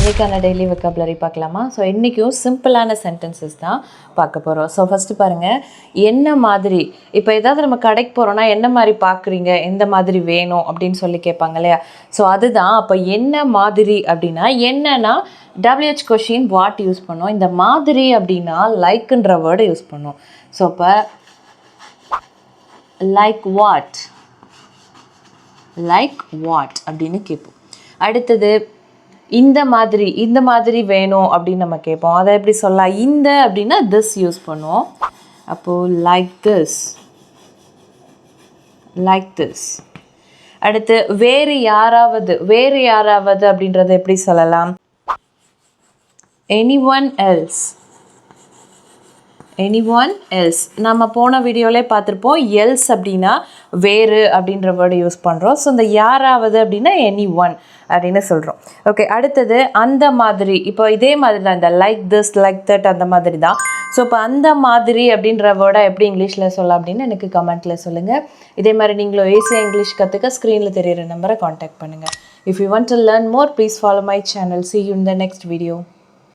இன்றைக்கான daily vocabulary பார்க்கலாமா? So இன்றைக்கும் சிம்பிளான சென்டென்சஸ் தான் பார்க்க போகிறோம் ஸோ ஃபஸ்ட்டு பாருங்கள் என்ன மாதிரி இப்போ ஏதாவது நம்ம கடைக்கு போகிறோன்னா என்ன மாதிரி பார்க்குறீங்க? எந்த மாதிரி வேணும்? அப்படின்னு சொல்லி கேட்பாங்க இல்லையா? ஸோ அதுதான் அப்போ என்ன மாதிரி அப்படின்னா என்னன்னா டபிள்யூஹெச் கொஷின் வாட் யூஸ் பண்ணோம்? இந்த மாதிரி அப்படின்னா லைக்குன்ற வேர்டு யூஸ் பண்ணோம். ஸோ அப்போ லைக் வாட் லைக் வாட் அப்படின்னு கேட்போம். அடுத்தது இந்த மாதிரி இந்த மாதிரி வேணும் அப்படின்னு நம்ம கேட்போம். அதை எப்படி சொல்லலாம்? இந்த அப்படின்னா திஸ் யூஸ் பண்ணுவோம். அப்போது லைக் திஸ் லைக் திஸ் அடுத்து வேறு யாராவது வேறு யாராவது அப்படின்றத எப்படி சொல்லலாம்? Anyone else anyone else நம்ம போன வீடியோவிலே பார்த்துருப்போம் எல்ஸ் அப்படின்னா வேறு அப்படின்ற வேர்டு யூஸ் பண்ணுறோம் ஸோ இந்த யாராவது அப்படின்னா எனி ஒன் அப்படின்னு சொல்கிறோம் ஓகே அடுத்தது அந்த மாதிரி. இப்போ இதே மாதிரி தான் இந்த லைக் திஸ் லைக் தட் அந்த மாதிரி தான். ஸோ இப்போ அந்த மாதிரி அப்படின்ற வேர்டை எப்படி இங்கிலீஷில் சொல்லலாம் அப்படின்னு எனக்கு கமெண்ட்டில் சொல்லுங்கள் இதே மாதிரி நீங்களும் ஈஸியாக இங்கிலீஷ் கற்றுக்க ஸ்க்ரீனில் தெரியிற நம்பரை காண்டாக்ட் பண்ணுங்கள் if you want to learn more please follow my channel see you in the next video